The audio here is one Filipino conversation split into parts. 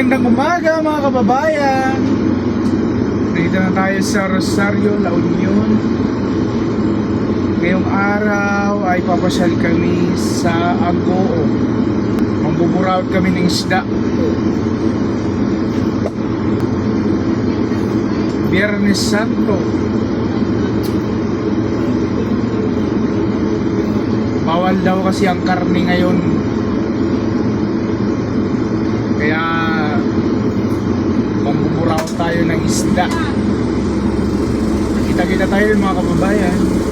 Magandang umaga mga kababayan. Dito na tayo sa Rosario, La Union. Ngayong araw ay papasyal kami sa Agoo. Mambuburaot kami ng isda. Biyernes Santo. Bawal daw kasi ang karne ngayon. Kaya mambuburaw tayo ng isda. Kita-kita tayo mga kababayan.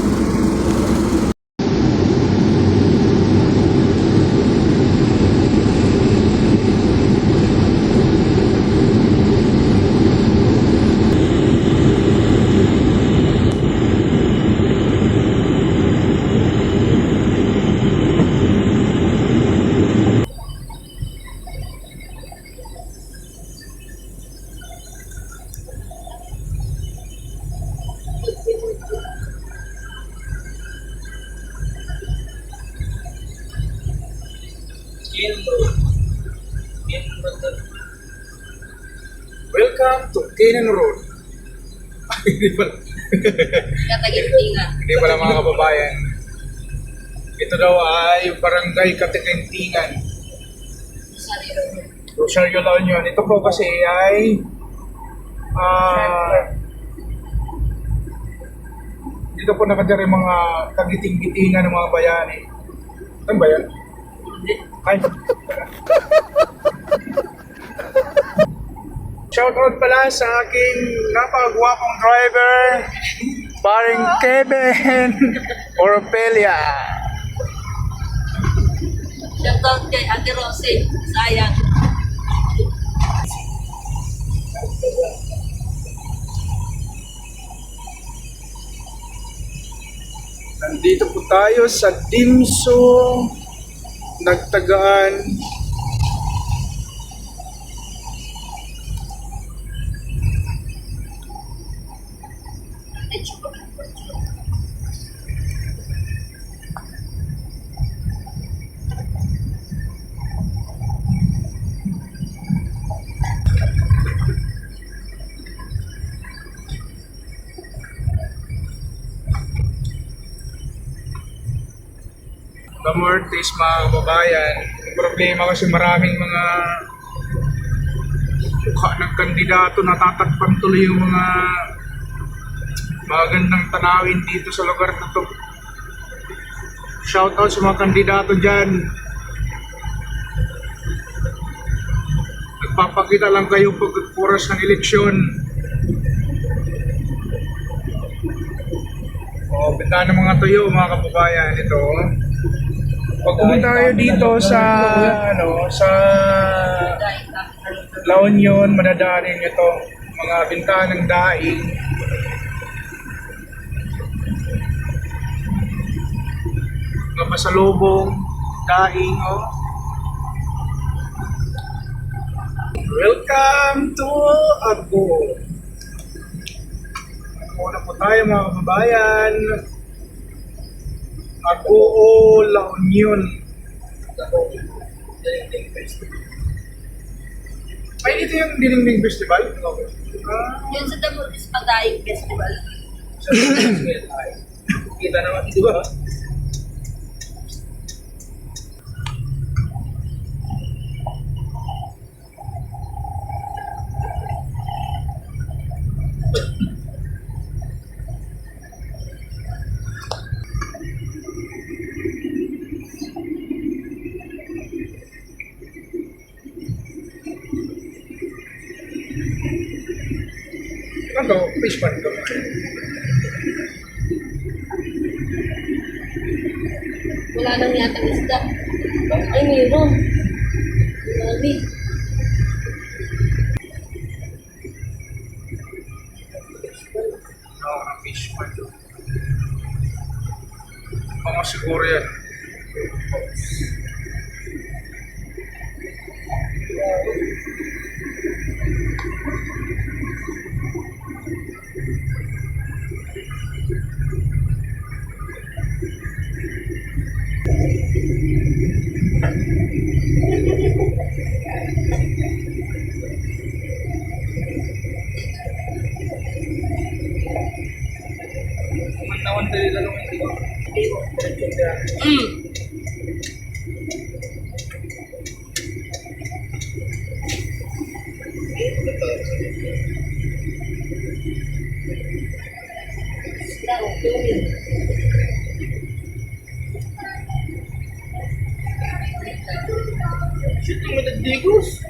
Welcome to Canaan Road. Hindi pala, Katagintingan. hindi pala mga kababayan. Ito daw ay Barangay Katikintingan. Sarilo. Rosario La Union. Ito po kasi ay ah dito po yung mga tagiting-gitingan ng mga bayani. Ano ba yan? Ay. Shoutout pala sa aking napakagwapong driver, paring Kevin Orpelia. Shoutout kay Ate Rosie. Sayang. Nandito po tayo sa Dimso Nagtagaan Lamortis mga kababayan. Problema kasi maraming mga mukha ng kandidato natatakpan tuloy yung mga magandang tanawin dito sa lugar na to. Shoutout sa mga kandidato dyan. Nagpapakita lang kayo pagkuras ng eleksyon. O, benta ng mga tuyo mga kababayan ito. Pag pumunta tayo dito sa ano sa La Union, madadaanin nyo to mga bintahan ng daing. Mga pasalubong, daing, oh. Welcome to Agbo. Una po tayo mga kababayan. Agbo La Union. Ay, ito yung Dinding Festival? Ah, Yun sa Pagayong Festival. kita naman, di ba? Ano, fish pan ito. Wala nang yatang isda. Ay, mayroon. Marami. Oo, fish pan. Mga siguro yan. ang tinitanong hindi ko. Hindi ko. Mm. Sino mo nagdigos?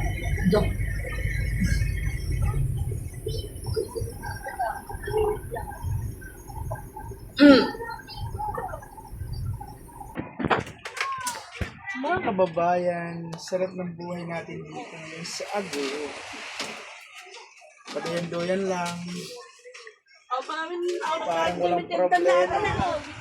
Madagdigos. Mga kababayan, sarap ng buhay natin dito ngayon sa Ago. Padayan-doyan lang. Parang walang problema.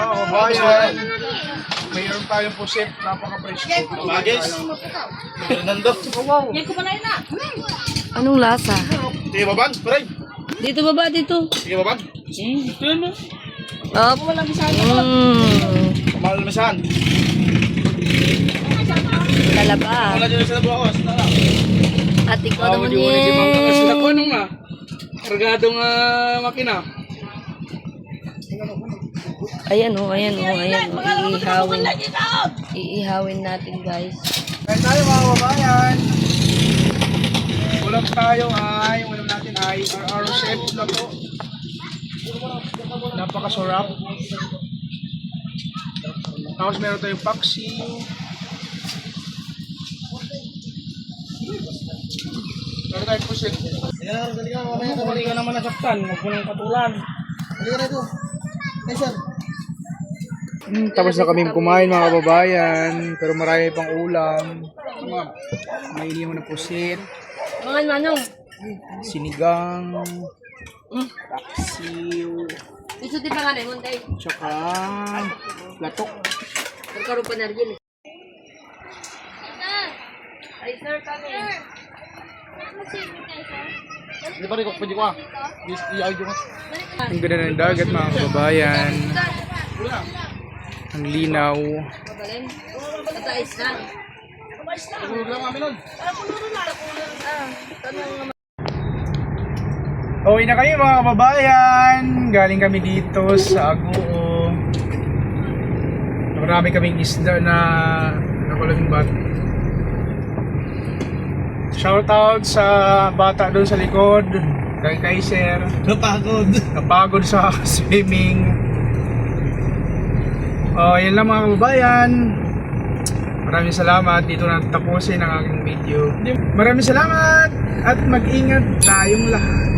Mga kababayan, mayroon tayong pusit, napaka-fresh ko. Bagis. Fernando. Anong lasa? Sige, babag. Paray. Dito baba, dito. Sige, babag. Up. Mm. Kumalmasan. Talaba. Wala dyan sa bukas. At ikaw naman yan. anong na? Kargadong makina. Ayan o, ayan o, ayan o. Iihawin. Iihawin natin guys. Kaya tayo mga kababayan. Ulam tayo ay, ulam natin ay RR chef na to. Napakasarap. Tapos meron tayong paksiw. Meron tayong pusit. Yan, dali ka, mamaya ka, dali ka naman nasaktan. Huwag mo nang patulan. Dali ka rito. Ay, sir. Hmm, tapos na kami kumain mga kababayan. Pero marami pang ulam. May iniwan na pusit. Mga manong. Sinigang. Paksiw. Dito di pa nga rin, Monday. Tsaka latok. Nagkaroon pa na rin. Ay, sir, kami. Di ba rin, pwede ko ah. Ko. Ang ganda ng dagat mga kababayan. Ang linaw. Na. Kami. Uwi na kayo mga kababayan. Galing kami dito sa Aguo. Marami kaming isda na nakulambat. Shoutout sa bata doon sa likod. Kay Kaiser. Napagod. Napagod sa swimming. Oh, yun lang mga kababayan. Maraming salamat. Dito na tapusin ang aking video. Maraming salamat at mag-ingat tayong lahat.